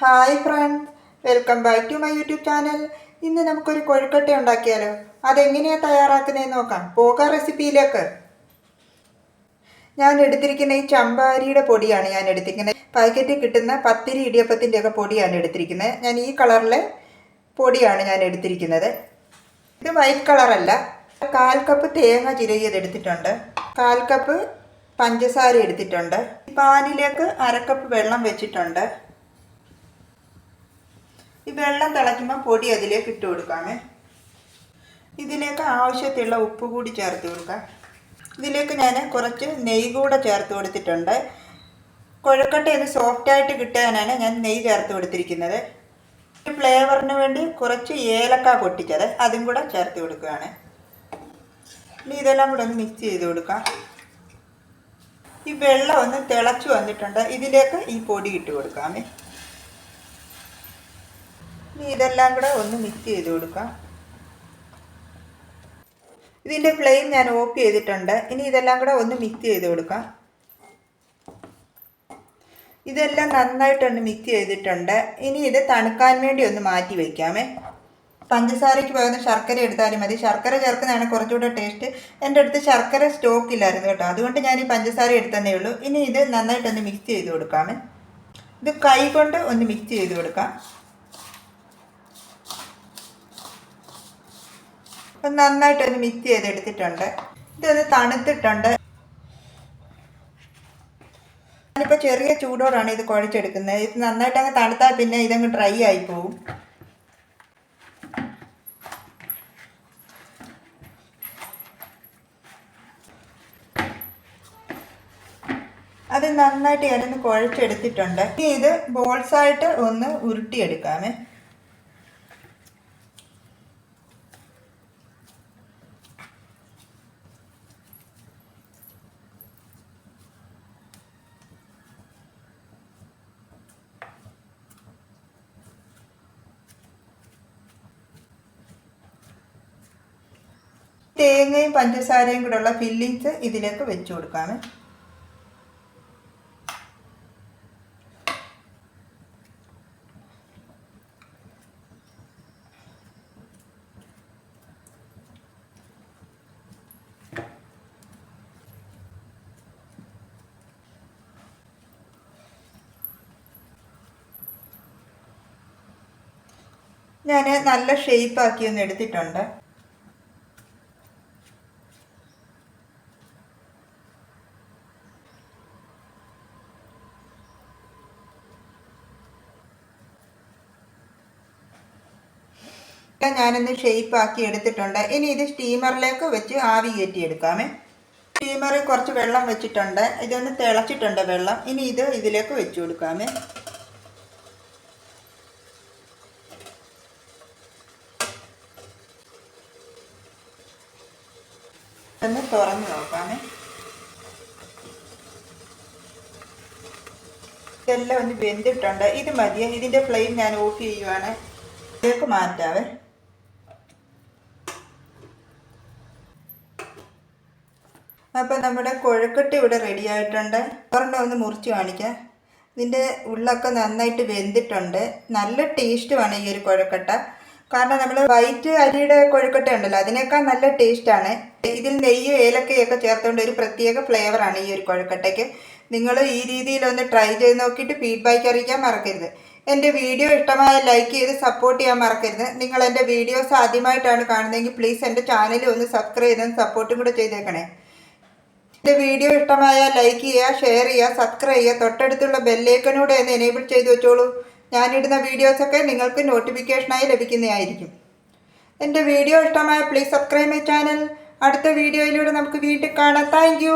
Hi friends welcome back to my YouTube channel ഇന്ന് നമുക്കൊരു കൊഴുക്കട്ട ഉണ്ടാക്കിയാലോ? അതെങ്ങനെയാണ് തയ്യാറാക്കുന്നതെന്ന് നോക്കാം. പോകാം റെസിപ്പിയിലേക്ക്. ഞാൻ എടുത്തിരിക്കുന്ന ഈ ചമ്പാരിയുടെ പൊടിയാണ് ഞാൻ എടുത്തിരിക്കുന്നത്. പാക്കറ്റിൽ കിട്ടുന്ന പത്തിരി ഇടിയപ്പത്തിന്റെ ഒക്കെ പൊടിയാണ് എടുത്തിരിക്കുന്നത്. ഞാൻ ഈ കളറിലെ പൊടിയാണ് ഞാൻ എടുത്തിരിക്കുന്നത്. ഇത് വൈറ്റ് കളറല്ല. കാൽ കപ്പ് തേങ്ങ ചിരകിയത് എടുത്തിട്ടുണ്ട്. കാൽ കപ്പ് പഞ്ചസാര എടുത്തിട്ടുണ്ട്. പാനിലേക്ക് അരക്കപ്പ് വെള്ളം വെച്ചിട്ടുണ്ട്. ഈ വെള്ളം തിളയ്ക്കുമ്പോൾ പൊടി അതിലേക്ക് ഇട്ട് കൊടുക്കാമേ. ഇതിലേക്ക് ആവശ്യത്തിലുള്ള ഉപ്പ് കൂടി ചേർത്ത് കൊടുക്കാം. ഇതിലേക്ക് ഞാൻ കുറച്ച് നെയ്യ് കൂടെ ചേർത്ത് കൊടുത്തിട്ടുണ്ട്. കുഴക്കട്ട ഇത് സോഫ്റ്റായിട്ട് കിട്ടാനാണ് ഞാൻ നെയ്യ് ചേർത്ത് കൊടുത്തിരിക്കുന്നത്. ഫ്ലേവറിന് വേണ്ടി കുറച്ച് ഏലക്ക പൊട്ടിച്ചത് അതും കൂടെ ചേർത്ത് കൊടുക്കുകയാണ്. ഇനി ഇതെല്ലാം കൂടെ ഒന്ന് മിക്സ് ചെയ്ത് കൊടുക്കാം. ഈ വെള്ളം ഒന്ന് തിളച്ചു വന്നിട്ടുണ്ട്. ഇതിലേക്ക് ഈ പൊടി ഇട്ട് കൊടുക്കാമേ. ഇനി ഇതെല്ലാം കൂടെ ഒന്ന് മിക്സ് ചെയ്ത് കൊടുക്കാം. ഇതിന്റെ ഫ്ലെയിം ഞാൻ ഓഫ് ചെയ്തിട്ടുണ്ട്. ഇനി ഇതെല്ലാം കൂടെ ഒന്ന് മിക്സ് ചെയ്ത് കൊടുക്കാം. ഇതെല്ലാം നന്നായിട്ടൊന്ന് മിക്സ് ചെയ്തിട്ടുണ്ട്. ഇനി ഇത് തണുക്കാൻ വേണ്ടി ഒന്ന് മാറ്റി വയ്ക്കാമേ പഞ്ചസാരയ്ക്ക് പോകുന്ന ശർക്കര എടുത്താലും മതി. ശർക്കര ചേർക്കുന്നതാണ് കുറച്ചുകൂടെ ടേസ്റ്റ് എന്റെ അടുത്ത് ശർക്കര സ്റ്റോക്ക് ഇല്ലായിരുന്നു കേട്ടോ. അതുകൊണ്ട് ഞാൻ ഈ പഞ്ചസാര എടുത്തതേ ഉള്ളൂ. ഇനി ഇത് നന്നായിട്ടൊന്ന് മിക്സ് ചെയ്ത് കൊടുക്കാമേ. ഇത് കൈ കൊണ്ട് ഒന്ന് മിക്സ് ചെയ്ത് കൊടുക്കാം. അപ്പം നന്നായിട്ടൊന്ന് മിക്സ് ചെയ്തെടുത്തിട്ടുണ്ട്. ഇതൊന്ന് തണുത്തിട്ടുണ്ട്. ഞാനിപ്പോൾ ചെറിയ ചൂടോടാണ് ഇത് കുഴച്ചെടുക്കുന്നത്. ഇത് നന്നായിട്ട് അങ്ങ് തണുത്താൽ പിന്നെ ഇതങ്ങ് ഡ്രൈ ആയി പോവും. അത് നന്നായിട്ട് ഞാനൊന്ന് കുഴച്ചെടുത്തിട്ടുണ്ട്. ഇനി ഇത് ബോൾസായിട്ട് ഒന്ന് ഉരുട്ടിയെടുക്കാമേ. തേങ്ങയും പഞ്ചസാരയും കൂടെ ഉള്ള ഫില്ലിങ്സ് ഇതിലേക്ക് വെച്ച് കൊടുക്കാമേ ഞാൻ നല്ല ഷേപ്പാക്കി ഒന്ന് എടുത്തിട്ടുണ്ട്. ഞാനൊന്ന് ഷേപ്പ് ആക്കി എടുത്തിട്ടുണ്ട്. ഇനി ഇത് സ്റ്റീമറിലേക്ക് വെച്ച് ആവി കയറ്റി എടുക്കാമേ സ്റ്റീമറിൽ കുറച്ച് വെള്ളം വെച്ചിട്ടുണ്ട്. ഇതൊന്ന് തിളച്ചിട്ടുണ്ട് വെള്ളം. ഇനി ഇത് ഇതിലേക്ക് വെച്ച് കൊടുക്കാമേ. ഒന്ന് തുറന്ന് നോക്കാമേ. ഇതെല്ലാം ഒന്ന് വെന്തിട്ടുണ്ട്. ഇത് മതിയെ? ഇതിന്റെ ഫ്ലെയിം ഞാൻ ഓഫ് ചെയ്യുവാണ്. ഇതിലേക്ക് മാറ്റാവേ. അപ്പോൾ നമ്മുടെ കൊഴക്കട്ട ഇവിടെ റെഡി ആയിട്ടുണ്ട്. ഒരെണ്ണം ഒന്ന് മുറിച്ച് കാണിക്കാം. ഇതിന്റെ ഉള്ളൊക്കെ നന്നായിട്ട് വെന്തിട്ടുണ്ട്. നല്ല ടേസ്റ്റുമാണ് ഈ ഒരു കൊഴുക്കട്ട. കാരണം നമ്മൾ വൈറ്റ് അരിയുടെ കൊഴുക്കട്ട ഉണ്ടല്ലോ അതിനേക്കാൾ നല്ല ടേസ്റ്റാണ് ഇതിൽ നെയ്യ് ഏലക്കയൊക്കെ ചേർത്തുകൊണ്ട് ഒരു പ്രത്യേക ഫ്ലേവറാണ് ഈ ഒരു കൊഴുക്കട്ടയ്ക്ക്. നിങ്ങൾ ഈ രീതിയിലൊന്ന് ട്രൈ ചെയ്ത് നോക്കിയിട്ട് ഫീഡ്ബാക്ക് അറിയിക്കാൻ മറക്കരുത്. എന്റെ വീഡിയോ ഇഷ്ടമായ ലൈക്ക് ചെയ്ത് സപ്പോർട്ട് ചെയ്യാൻ മറക്കരുത്. നിങ്ങൾ എന്റെ വീഡിയോസ് ആദ്യമായിട്ടാണ് കാണുന്നതെങ്കിൽ പ്ലീസ് എന്റെ ചാനൽ ഒന്ന് സബ്സ്ക്രൈബ് ചെയ്തും സപ്പോർട്ടും കൂടെ ചെയ്തേക്കണേ. എന്റെ വീഡിയോ ഇഷ്ടമായ ലൈക്ക് ചെയ്യുക ഷെയർ ചെയ്യുക സബ്സ്ക്രൈബ് ചെയ്യുക. തൊട്ടടുത്തുള്ള ബെല്ലേക്കനൂടെ ഒന്ന് എനേബിൾ ചെയ്ത് വെച്ചോളൂ. ഞാനിടുന്ന വീഡിയോസൊക്കെ നിങ്ങൾക്ക് നോട്ടിഫിക്കേഷനായി ലഭിക്കുന്നതായിരിക്കും. എന്റെ വീഡിയോ ഇഷ്ടമായ പ്ലീസ് സബ്സ്ക്രൈബ് മൈ ചാനൽ അടുത്ത വീഡിയോയിലൂടെ നമുക്ക് വീണ്ടും കാണാം. താങ്ക്